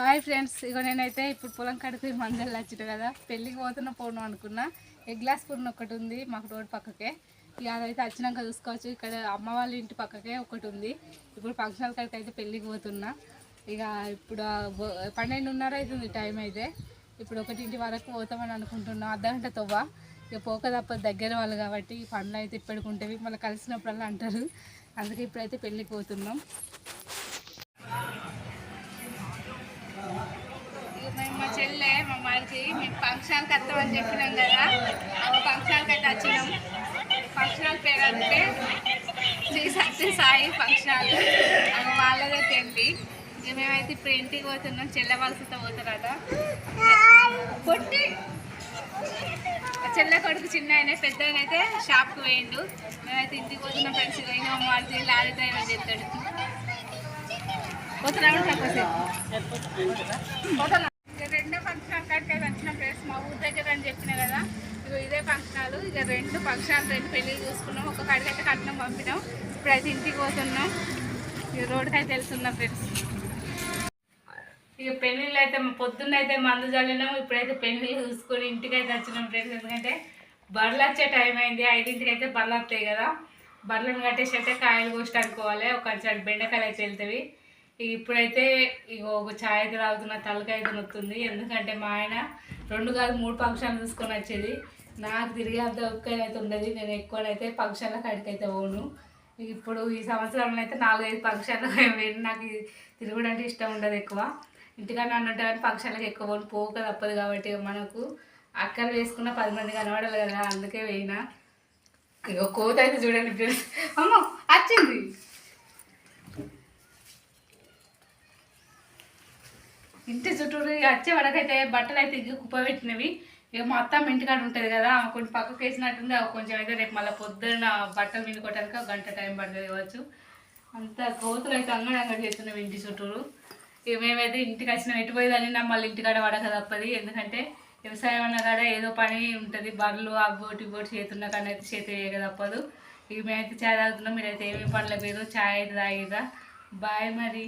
Hi friends ఇక నేనైతే ఇప్పుడు పొలం కడుపు మందలు వచ్చిట కదా. పెళ్ళికి పోతున్న పోను అనుకున్నా. ఎగ్ గ్లాస్ పూర్ణ ఒకటి ఉంది మాకు రోడ్ పక్కకే. ఇక అదైతే వచ్చినాక చూసుకోవచ్చు. ఇక్కడ అమ్మ వాళ్ళ ఇంటి పక్కకే ఒకటి ఉంది. ఇప్పుడు ఫంక్షనల్ కాడికి అయితే పెళ్ళికి పోతున్నా. ఇక ఇప్పుడు పన్నెండున్నర అవుతుంది టైం అయితే. ఇప్పుడు ఒకటింటి వరకు పోతామని అనుకుంటున్నాం. అర్ధగంట తవ్వ. ఇక పోక తప్ప దగ్గర వాళ్ళు కాబట్టి ఈ పనులు అయితే ఇప్పటికి ఉంటాయి మళ్ళీ కలిసినప్పుడల్లా అంటారు. అందుకే ఇప్పుడైతే పెళ్ళికి పోతున్నాం. మేము మా చెల్లె మా మరిది మేము ఫంక్షన్కి వస్తామని చెప్పినాం కదా. ఆ ఫంక్షన్కి అయితే వచ్చినాం. ఫంక్షన్ పేరు అంటే శ్రీ సత్య సాయి ఫంక్షన్ అవి వాళ్ళదే పెళ్ళి ఇక మేమైతే ఇప్పుడు ఇంటికి పోతున్నాం చెల్లె వలసతో పోతారట. పొట్టి! ఆ చెల్లె కొడుకు చిన్న ఆయన పెద్ద ఆయన అయితే షాప్కి పోయిండు. మేమైతే ఇంటికి పోతున్నాం ఫ్రెండ్స్. పోయినా మా లారీ డ్రైవర్ చేస్తాడు. రెండో ఫంక్షన్ అక్కడికి వచ్చిన ప్లేస్ మా ఊరి దగ్గర అని చెప్పిన కదా ఇక ఇదే ఫంక్షనాలు ఇక రెండు ఫంక్షన్ రెండు పెళ్ళి చూసుకున్నాం ఒక కాడికి అయితే కట్నం పంపినాం ఇప్పుడైతే ఇంటికి పోతున్నాం ఇక రోడ్కి అయితే వెళ్తున్నాం ఫ్రెండ్స్ ఇక పెళ్ళిళ్ళు అయితే పొద్దున్న అయితే మందు చల్లినాం ఇప్పుడైతే పెళ్ళిళ్ళు చూసుకొని ఇంటికి అయితే వచ్చినాం ఫ్రెండ్స్ ఎందుకంటే బర్రెలు వచ్చే టైం అయింది ఐదింటికి అయితే బర్రెలు వస్తాయి కదా బర్రెలను కట్టేసి అయితే కాయలు కోసి అనుకోవాలి ఒక బెండకాయలు అయితే వెళ్తాయి ఇప్పుడైతే ఇగో ఒక ఛాయ్ అయితే తాగుతున్న తలకాయ అయితే నొత్తుంది. ఎందుకంటే మా ఆయన రెండు కాదు మూడు ఫంక్షన్లు చూసుకొని వచ్చేది. నాకు తిరిగి అంత ఒక్కనైతే ఉండదు. నేను ఎక్కువనైతే ఫంక్షన్ల కాడికి పోను. ఇప్పుడు ఈ సంవత్సరంలో అయితే నాలుగైదు ఫంక్షన్లు పోయిన నాకు ఇది అంటే ఇష్టం ఉండదు ఎక్కువ. ఇంటికన్నా అన్నట్టు కానీ ఫంక్షన్లకు ఎక్కువ పోను. పోక తప్పదు కాబట్టి మనకు అక్కడ వేసుకున్న పది మంది కనబడాలి కదా అందుకే పోయినా. ఇక కోత అయితే చూడండి అమ్మ వచ్చింది. ఇంటి చుట్టూరు ఇక వచ్చే వరకైతే బట్టలు అయితే ఇక కుప్ప పెట్టినవి ఇక మా అత్తమ్మ ఇంటికాడ ఉంటుంది కదా కొన్ని పక్కకు వేసినట్టుంది అవి కొంచెం అయితే రేపు మళ్ళీ పొద్దున్న బట్టలు మినుకోవడానికి ఒక గంట టైం పడుతుంది కావచ్చు. అంత కోతులు అయితే అంగడంగా చేస్తున్నాం ఇంటి చుట్టూరు. ఇక మేమైతే ఇంటికి వచ్చిన ఎటు నా మళ్ళీ ఇంటికాడ పడక తప్పది. ఎందుకంటే వ్యవసాయం అన్న కాడ ఏదో పని ఉంటుంది బర్రెలు ఆ బోటి బోటి చేతున్న కానీ అయితే చేతి వేయక తప్పదు. ఇక మేమైతే చాయ్ తాగుతున్నాం మీరైతే ఏమేమి పనులు పోయారు చాయ్ అయితే తాగిరా బాయ్ మరి.